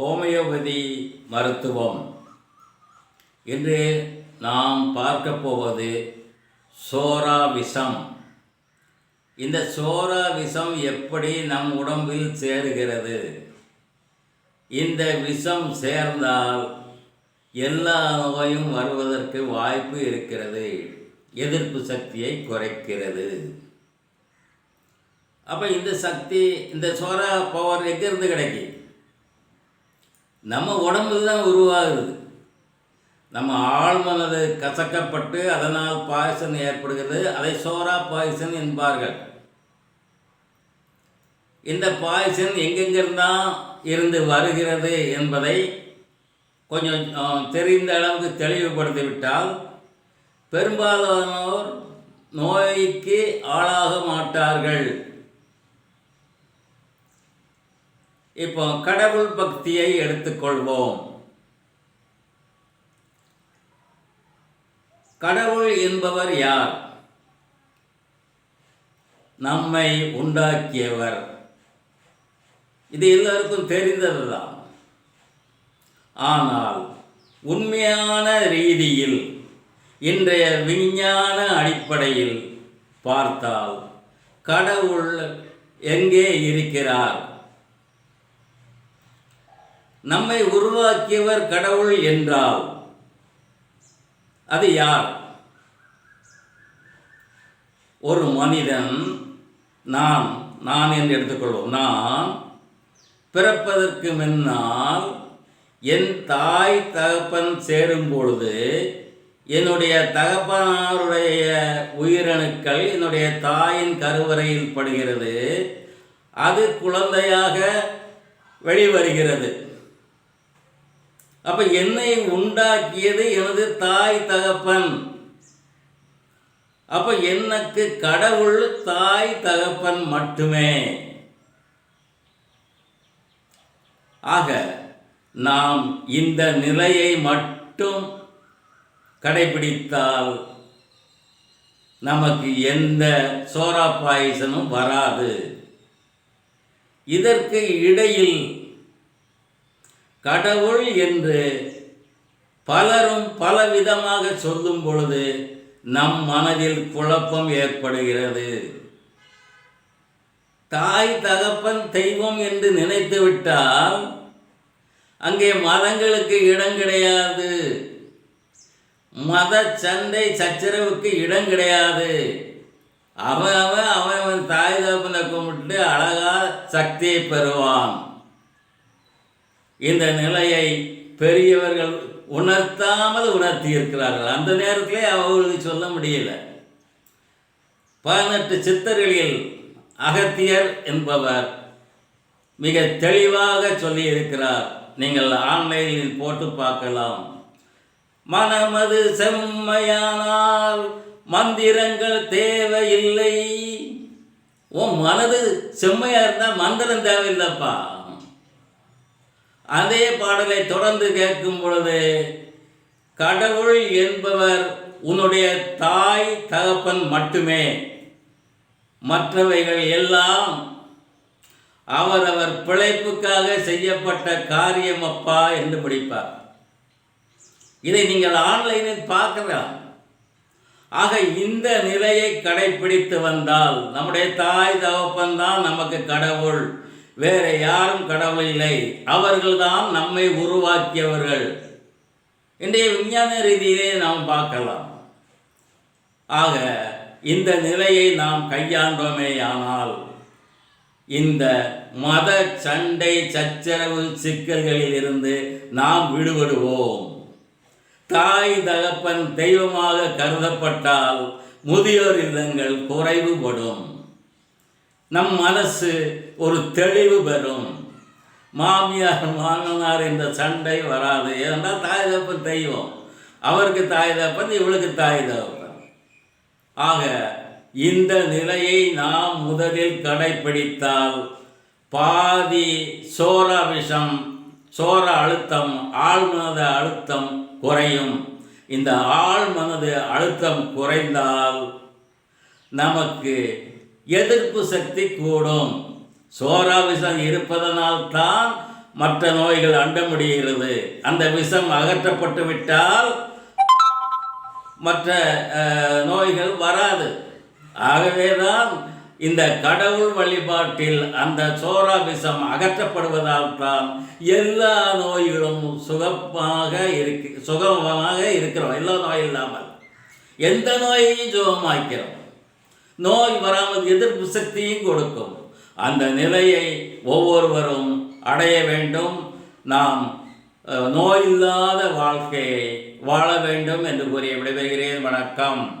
Homeopathy மருத்துவம். இன்று நாம் பார்க்க போவது சோரா விஷம் இந்த சோரா விஷம் எப்படி நம் உடம்பில் சேருகிறது? இந்த விஷம் சேர்ந்தால் எல்லா நோயும் வருவதற்கு வாய்ப்பு இருக்கிறது. எதிர்ப்பு சக்தியை குறைக்கிறது. அப்போ இந்த சக்தி இந்த சோரா பவர் எங்கேருந்து கிடைக்கும்? நம்ம உடம்புல தான் உருவாகுது. நம்ம ஆழ்மனது கசக்கப்பட்டு அதனால் பாய்சன் ஏற்படுகிறது. அதை சோரா பாய்சன் என்பார்கள். இந்த பாய்சன் எங்கெங்கிருந்தான் இருந்து வருகிறது என்பதை கொஞ்சம் தெரிந்த அளவுக்கு தெளிவுபடுத்திவிட்டால் பெரும்பாலானோர் நோய்க்கு ஆளாக மாட்டார்கள். இப்போ கடவுள் பக்தியை எடுத்துக்கொள்வோம். கடவுள் என்பவர் யார்? நம்மை உண்டாக்கியவர். இது எல்லாருக்கும் தெரிந்ததுதான். ஆனால் உண்மையான ரீதியில் இன்றைய விஞ்ஞான அடிப்படையில் பார்த்தால் கடவுள் எங்கே இருக்கிறார்? நம்மை உருவாக்கியவர் கடவுள் என்றால் அது யார்? ஒரு மனிதன் நான் நான் என்று எடுத்துக்கொள்வோம். நான் பிறப்பதற்கு முன்னால் என் தாய் தகப்பன் சேரும் பொழுது என்னுடைய தகப்பனாருடைய உயிரணுக்கள் என்னுடைய தாயின் கருவறையில் படுகிறது. அது குழந்தையாக வெளிவருகிறது. அப்ப என்னை உண்டாக்கியது எனது தாய் தகப்பன். அப்ப எனக்கு கடவுள் தாய் தகப்பன் மட்டுமே. ஆக நாம் இந்த நிலையை மட்டும் கடைபிடித்தால் நமக்கு எந்த சோரா பாயசனும் வராது. இதற்கு இடையில் கடவுள் என்று பலரும் பலவிதமாக சொல்லும் பொழுது நம் மனதில் குழப்பம் ஏற்படுகிறது. தாய் தகப்பன் தெய்வம் என்று நினைத்து விட்டால் அங்கே மதங்களுக்கு இடம் கிடையாது. மத சண்டை சச்சரவுக்கு இடம் கிடையாது. அவன் அவன் அவன் அவன் தாய் தகப்பனை கும்பிட்டு அழகா சக்தியை பெறுவான். இந்த நிலையை பெரியவர்கள் உணர்த்தாமல் உணர்த்தி இருக்கிறார்கள் அந்த நேரத்திலே அவர்களுக்கு சொல்ல முடியல. பதினெட்டு சித்தர்களில் அகத்தியர் என்பவர் மிக தெளிவாக சொல்லியிருக்கிறார். நீங்கள் ஆன்லைனில் போட்டு பார்க்கலாம். மனமது செம்மையானால் மந்திரங்கள் தேவையில்லை. உன் மனது செம்மையா இருந்தால் மந்திரம் தேவையில்லைப்பா. அதே பாடலை தொடர்ந்து கேட்கும் பொழுது கடவுள் என்பவர் உன்னுடைய தாய் தகப்பன் மட்டுமே. மற்றவைகள் எல்லாம் அவரவர் பிழைப்புக்காக செய்யப்பட்ட காரியம் அப்பா என்று முடிப்பார். இதை நீங்கள் ஆன்லைனில் பார்க்கலாம். ஆக இந்த நிலையை கடைபிடித்து வந்தால் நம்முடைய தாய் தகப்பன் தான் நமக்கு கடவுள். வேற யாரும் கடவுள் இல்லை அவர்கள்தான் நம்மை உருவாக்கியவர்கள். இன்றைய விஞ்ஞான ரீதியிலே நாம் பார்க்கலாம். ஆக இந்த நிலையை நாம் கையாண்டோமே ஆனால் இந்த மத சண்டை சச்சரவு சிக்கல்களில் இருந்து நாம் விடுபடுவோம். தாய் தகப்பன் தெய்வமாக கருதப்பட்டால் முதியோர் இல்லங்கள் குறைவுபடும். நம் மனசு ஒரு தெளிவு பெறும். மாமியார் மாமனார் இந்த சண்டை வராது. ஏனென்றால் தாய் தப்பன் தெய்வம். அவருக்கு தாய் தப்பன் இவளுக்கு தாய் தப்பன் ஆக இந்த நிலையை நாம் முதலில் கடைபிடித்தால் பாதி சோர விஷம் சோர அழுத்தம் ஆழ்மனத அழுத்தம் குறையும். இந்த ஆழ்மனது அழுத்தம் குறைந்தால் நமக்கு எதிர்ப்பு சக்தி கூடும். சோரா விஷம் இருப்பதனால் தான் மற்ற நோய்கள் அண்ட முடிகிறது அந்த விஷம் அகற்றப்பட்டு விட்டால் மற்ற நோய்கள் வராது. ஆகவேதான் இந்த கடவுள் வழிபாட்டில் அந்த சோரா விஷம் அகற்றப்படுவதால் தான் எல்லா நோய்களும் சுகமாக இருக்கு சுகமாக இருக்கிறோம். எல்லா நோய் இல்லாமல். எந்த நோயையும் சுகமாக்கிறோம். நோய் வராமல் எதிர்ப்பு சக்தியும் கொடுக்கும். அந்த நிலையை ஒவ்வொருவரும் அடைய வேண்டும். நாம் நோய் நோயில்லாத வாழ்க்கையை வாழ வேண்டும் என்று கூறி விடைபெறுகிறேன். வணக்கம்.